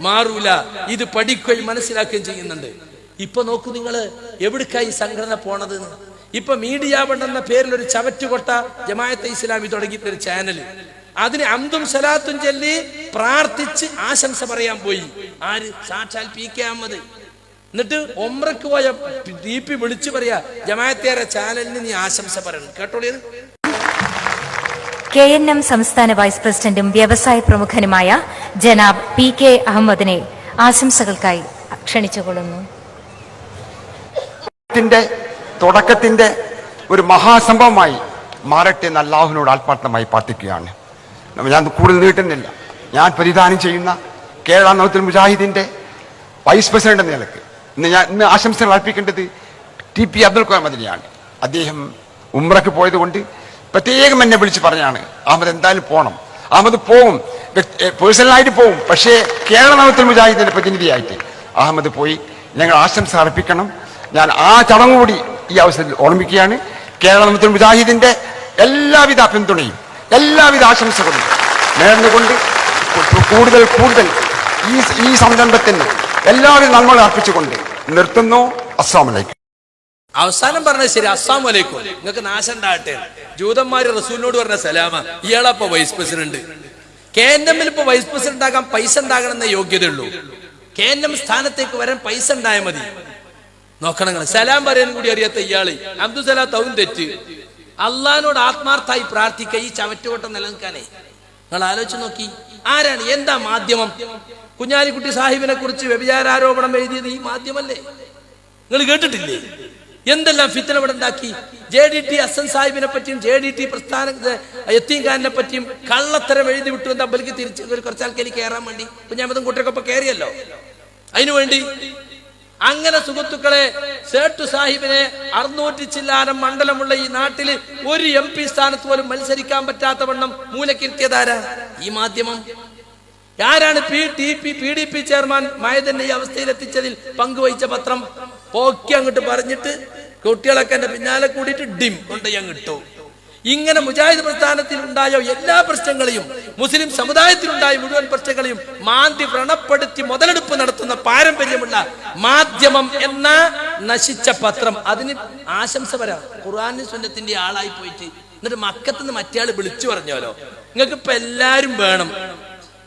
മാറൂല. ഇത് പഠിക്കുകയും മനസ്സിലാക്കുകയും ചെയ്യുന്നുണ്ട്. ഇപ്പൊ നോക്കൂ നിങ്ങൾ എവിടേക്കായി സംഘടന പോണത്. ഇപ്പൊ മീഡിയ ബണ്ട് എന്ന പേരിൽ ഒരു ചവറ്റുകൊട്ട ജമായത്തെ ഇസ്ലാമി തുടങ്ങിയിട്ട് ഒരു ചാനൽ അതിന് അന്തും സലാത്തും ചൊല്ലി പ്രാർത്ഥിച്ച് ആശംസ പറയാൻ പോയി. ആര്? സാക്ഷാൽ പി കെ അഹമ്മദ്. എന്നിട്ട് ഒമ്രക്ക് പോയ ദീപി വിളിച്ചു പറയാ ജമായത്തേറെ ചാനലിന് നീ ആശംസ പറയണം. കേട്ടോളിയത്? കെ എൻ എം സംസ്ഥാന വൈസ് പ്രസിഡന്റും വ്യവസായ പ്രമുഖനുമായ ജനാബ് പി കെ അഹമ്മദിനെ ആശംസകൾക്കായി ക്ഷണിച്ചുകൊള്ളുന്നു. ത്തിന്റെ തുടക്കത്തിന്റെ ഒരു മഹാസംഭവമായി മാറട്ടെ എന്ന് അള്ളാഹുവിനോട് ആത്മാർത്ഥമായി പ്രാർത്ഥിക്കുകയാണ്. ഞാൻ കൂടുതൽ നീട്ടുന്നില്ല. ഞാൻ പരിധാനം ചെയ്യുന്ന കേരള നവത്തിൽ മുജാഹിദിന്റെ വൈസ് പ്രസിഡന്റ് എന്ന നിലയ്ക്ക് ഇന്ന് ഞാൻ ഇന്ന് ആശംസകൾ അർപ്പിക്കേണ്ടത് ടി പി അബ്ദുൽ കലാം മദിനിയാണ്. അദ്ദേഹം ഉമ്രക്ക് പോയത് കൊണ്ട് പ്രത്യേകം എന്നെ വിളിച്ച് പറഞ്ഞാണ്. അഹമ്മദ് എന്തായാലും പോകണം അഹമ്മദ് പോകും പേഴ്സണലായിട്ട് പോകും പക്ഷേ കേരള നവത്തിൽ മുജാഹിദിന്റെ പ്രതിനിധിയായിട്ട്. അഹമ്മദ് പോയി. ഞങ്ങൾ ആശംസ അർപ്പിക്കണം. ഞാൻ ആ ചടങ്ങ് കൂടി ഈ അവസരത്തിൽ ഓർമ്മിക്കുകയാണ്. കേരള നവത്തിൽ മുജാഹിദിന്റെ എല്ലാവിധ പിന്തുണയും എല്ലാവിധ ആശംസകളും നേർന്നുകൊണ്ട് കൂടുതൽ കൂടുതൽ ഈ ഈ സംരംഭത്തിന് എല്ലാവരും നന്മകൾ അർപ്പിച്ചുകൊണ്ട് നിർത്തുന്നു. അസ്സാം വലൈക്കും അവസാനം പറഞ്ഞത് ശരി അസ്സാം വലൈക്കും. നിങ്ങൾക്ക് നാശം ഉണ്ടാകട്ടെ. ജൂതന്മാര് റസൂലിനോട് പറഞ്ഞ സലാമ. ഇയാളപ്പൊ വൈസ് പ്രസിഡന്റ് കെ എൻ എമ്മിൽ ഇപ്പൊ വൈസ് പ്രസിഡന്റ് ആകാൻ പൈസ ഉണ്ടാകണം എന്ന യോഗ്യതയുള്ളൂ. കെ എൻ എം സ്ഥാനത്തേക്ക് വരാൻ പൈസ ഉണ്ടായാൽ മതി. നോക്കണം നിങ്ങൾ. സലാം പറയാൻ കൂടി അറിയാത്ത ഇയാൾ. അബ്ദുസലാ തൗൻ തെറ്റ്. അള്ളഹാനോട് ആത്മാർത്ഥായി പ്രാർത്ഥിക്കുക ഈ ചവറ്റുകോട്ടം നിലനിൽക്കാനേ. നിങ്ങൾ ആലോചിച്ച് നോക്കി. ആരാണ്? എന്താ മാധ്യമം? കുഞ്ഞാലിക്കുട്ടി സാഹിബിനെ കുറിച്ച് വ്യഭിചാരോപണം എഴുതിയത് ഈ മാധ്യമല്ലേ? നിങ്ങൾ കേട്ടിട്ടില്ലേ? എന്തെല്ലാം ഫിത്തന ഇവിടെ ഉണ്ടാക്കി? ജെ ഡി ടി അസൻ സാഹിബിനെ പറ്റിയും ജെ ഡി ടി പ്രസ്ഥാന യത്തീംഖാനെ പറ്റിയും കള്ളത്തരം എഴുതി വിട്ടു എന്താ ബലിക്ക് തിരിച്ച് കുറച്ച് ആൾക്കാർ കയറാൻ വേണ്ടി. കുഞ്ഞാമതും കുട്ടിയൊക്കെ കയറിയല്ലോ. അതിനുവേണ്ടി അങ്ങനെ സുഹൃത്തുക്കളെ സേട്ടു സാഹിബിനെ അറുന്നൂറ്റി ചില്ലാനം മണ്ഡലമുള്ള ഈ നാട്ടിൽ ഒരു എം പി സ്ഥാനത്ത് പോലും മത്സരിക്കാൻ പറ്റാത്ത വണ്ണം മൂലക്കിരുത്തിയതാരാ? ഈ മാധ്യമം. ആരാണ് P T P P D P chairman മയതന്റെ ഈ അവസ്ഥയിൽ എത്തിച്ചതിൽ പങ്കുവഹിച്ച പത്രം? പോക്കി അങ്ങോട്ട് പറഞ്ഞിട്ട് കുട്ടികളൊക്കെ എന്റെ പിന്നാലെ കൂടിയിട്ട് ഡിം കൊണ്ട് ഞാൻ ഇട്ടു. ഇങ്ങനെ മുജാഹിദ് പ്രസ്ഥാനത്തിൽ ഉണ്ടായ എല്ലാ പ്രശ്നങ്ങളെയും മുസ്ലിം സമുദായത്തിലുണ്ടായ മുഴുവൻ പ്രശ്നങ്ങളെയും മാന്തി വ്രണപ്പെടുത്തി മുതലെടുപ്പ് നടത്തുന്ന പാരമ്പര്യമുള്ള മാധ്യമം എന്ന നശിച്ച പത്രം അതിന് ആശംസ വരാം ഖുർആാനും സുന്നത്തിന്റെ ആളായി പോയിട്ട്. എന്നിട്ട് മക്കത്തുനിന്ന് മറ്റേ വിളിച്ചു പറഞ്ഞോലോ നിങ്ങൾക്ക് ഇപ്പൊ എല്ലാരും വേണം.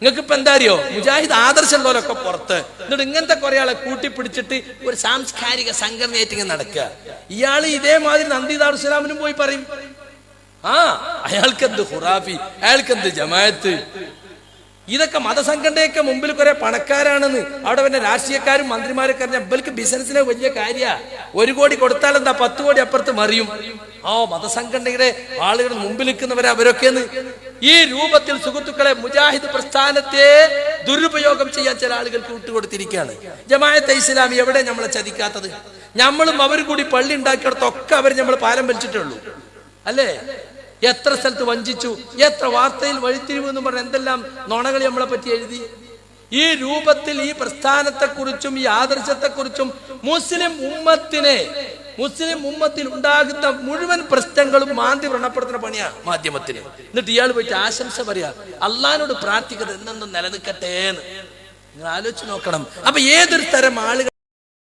നിങ്ങൾക്ക് ഇപ്പൊ എന്താ അറിയോ മുജാഹിദ് ആദർശമുള്ളവരൊക്കെ പുറത്ത്. എന്നിട്ട് ഇങ്ങനത്തെ കുറെ ആളെ കൂട്ടിപ്പിടിച്ചിട്ട് ഒരു സാംസ്കാരിക സംഘടനയായിട്ട് നടക്കുക. ഇയാൾ ഇതേമാതിരി നന്ദി ദാറുസലാമിനും പോയി പറയും. ആ അയാൾക്കെന്ത് ഖുറാഫി? അയാൾക്കെന്ത് ജമായത്ത് ഇതൊക്കെ മതസംഘടനയൊക്കെ മുമ്പിൽ കുറെ പണക്കാരാണെന്ന്. അവിടെ പിന്നെ രാഷ്ട്രീയക്കാരും മന്ത്രിമാരൊക്കെ അറിഞ്ഞ ഇവർക്ക് ബിസിനസ്സിന് വലിയ കാര്യ. ഒരു കോടി കൊടുത്താൽ എന്താ പത്ത് കോടി അപ്പുറത്ത് മറിയും. ആ മതസംഘടനയുടെ ആളുകൾ മുമ്പിൽ നിൽക്കുന്നവരെ അവരൊക്കെന്ന് ഈ രൂപത്തിൽ സുഹൃത്തുക്കളെ മുജാഹിദ് പ്രസ്ഥാനത്തെ ദുരുപയോഗം ചെയ്യാൻ ചില ആളുകൾക്ക് വിട്ടുകൊടുത്തിരിക്കുകയാണ്. ജമായത്തെ ഇസ്ലാമി എവിടെ നമ്മളെ ചതിക്കാത്തത്? നമ്മളും അവർ കൂടി പള്ളി ഉണ്ടാക്കിയിടത്തൊക്കെ അവർ നമ്മൾ പാലം വലിച്ചിട്ടുള്ളൂ. അല്ലേ? എത്ര സ്ഥലത്ത് വഞ്ചിച്ചു? എത്ര വാർത്തയിൽ വഴിത്തിരിവ് എന്ന് പറഞ്ഞ എന്തെല്ലാം നുണകൾ നമ്മളെ പറ്റി എഴുതി? ഈ രൂപത്തിൽ ഈ പ്രസ്ഥാനത്തെക്കുറിച്ചും ഈ ആദർശത്തെക്കുറിച്ചും മുസ്ലിം ഉമ്മത്തിനെ മുസ്ലിം ഉമ്മത്തിൽ ഉണ്ടാകുന്ന മുഴുവൻ പ്രശ്നങ്ങളും മാന്തി വ്രണപ്പെടുത്തുന്ന പണിയാ മാധ്യമത്തിന്. എന്നിട്ട് ഇയാൾ പോയിട്ട് ആശംസ പറയാ അള്ളഹാനോട് പ്രാർത്ഥിക്കുന്നത് എന്നെന്നും നിലനിൽക്കട്ടെ എന്ന്. നിങ്ങൾ ആലോചിച്ച് നോക്കണം. അപ്പൊ ഏതൊരു തരം ആളുകൾ